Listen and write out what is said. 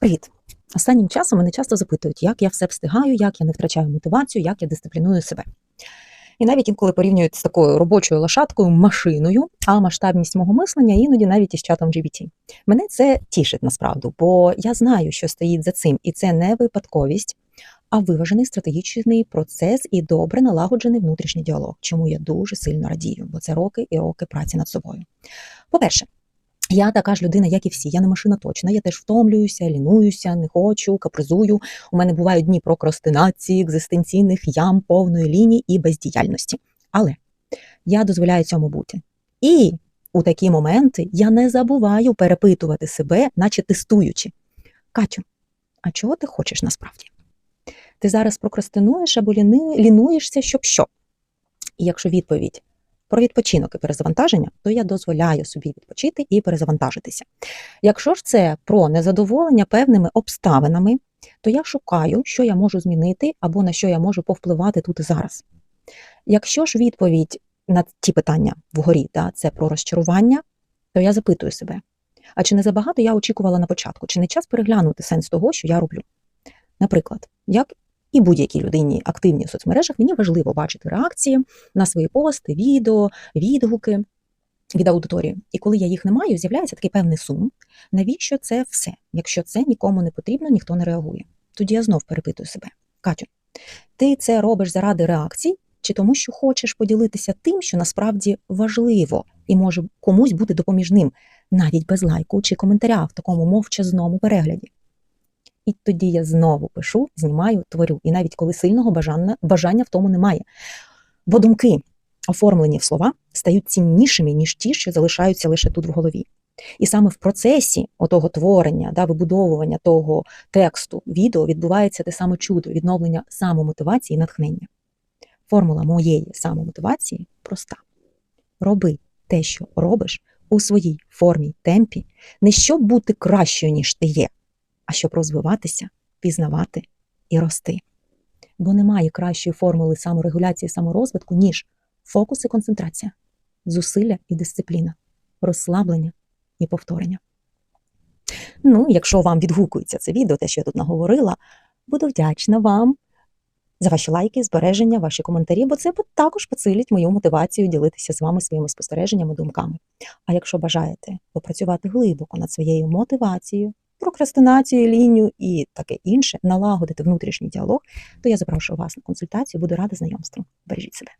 Привіт! Останнім часом мене часто запитують, як я все встигаю, як я не втрачаю мотивацію, як я дисципліную себе. І навіть інколи порівнюють з такою робочою лошадкою, машиною, а масштабність мого мислення іноді навіть із чатом GBT. Мене це тішить насправді, бо я знаю, що стоїть за цим, і це не випадковість, а виважений стратегічний процес і добре налагоджений внутрішній діалог, чому я дуже сильно радію, бо це роки і роки праці над собою. По-перше, я така ж людина, як і всі. Я не машина точна. Я теж втомлююся, лінуюся, не хочу, капризую. У мене бувають дні прокрастинації, екзистенційних ям, повної лінії і бездіяльності. Але я дозволяю цьому бути. І у такі моменти я не забуваю перепитувати себе, наче тестуючи. Катю, а чого ти хочеш насправді? Ти зараз прокрастинуєш або лінуєшся, щоб що? І якщо відповідь про відпочинок і перезавантаження, то я дозволяю собі відпочити і перезавантажитися. Якщо ж це про незадоволення певними обставинами, то я шукаю, що я можу змінити або на що я можу повпливати тут і зараз. Якщо ж відповідь на ті питання вгорі, да, це про розчарування, то я запитую себе: а чи не забагато я очікувала на початку, чи не час переглянути сенс того, що я роблю? Наприклад, як і будь-якій людині активній в соцмережах, мені важливо бачити реакції на свої пости, відео, відгуки від аудиторії. І коли я їх не маю, з'являється такий певний сум. Навіщо це все? Якщо це нікому не потрібно, ніхто не реагує. Тоді я знов перепитую себе: Катю, ти це робиш заради реакцій, чи тому, що хочеш поділитися тим, що насправді важливо і може комусь бути допоміжним, навіть без лайку чи коментаря в такому мовчазному перегляді. І тоді я знову пишу, знімаю, творю. І навіть коли сильного бажання, бажання в тому немає. Бо думки, оформлені в слова, стають ціннішими, ніж ті, що залишаються лише тут в голові. І саме в процесі отого творення, да, вибудовування того тексту, відео відбувається те саме чудо, відновлення самомотивації і натхнення. Формула моєї самомотивації проста: роби те, що робиш у своїй формі, темпі, не щоб бути кращою, ніж ти є, а щоб розвиватися, пізнавати і рости. Бо немає кращої формули саморегуляції саморозвитку, ніж фокус і концентрація, зусилля і дисципліна, розслаблення і повторення. Ну, якщо вам відгукується це відео, те, що я тут наговорила, буду вдячна вам за ваші лайки, збереження, ваші коментарі, бо це також посилить мою мотивацію ділитися з вами своїми спостереженнями, думками. А якщо бажаєте попрацювати глибоко над своєю мотивацією, прокрастинацією, лінію і таке інше, налагодити внутрішній діалог, то я запрошую вас на консультацію, буду рада знайомству. Бережіть себе.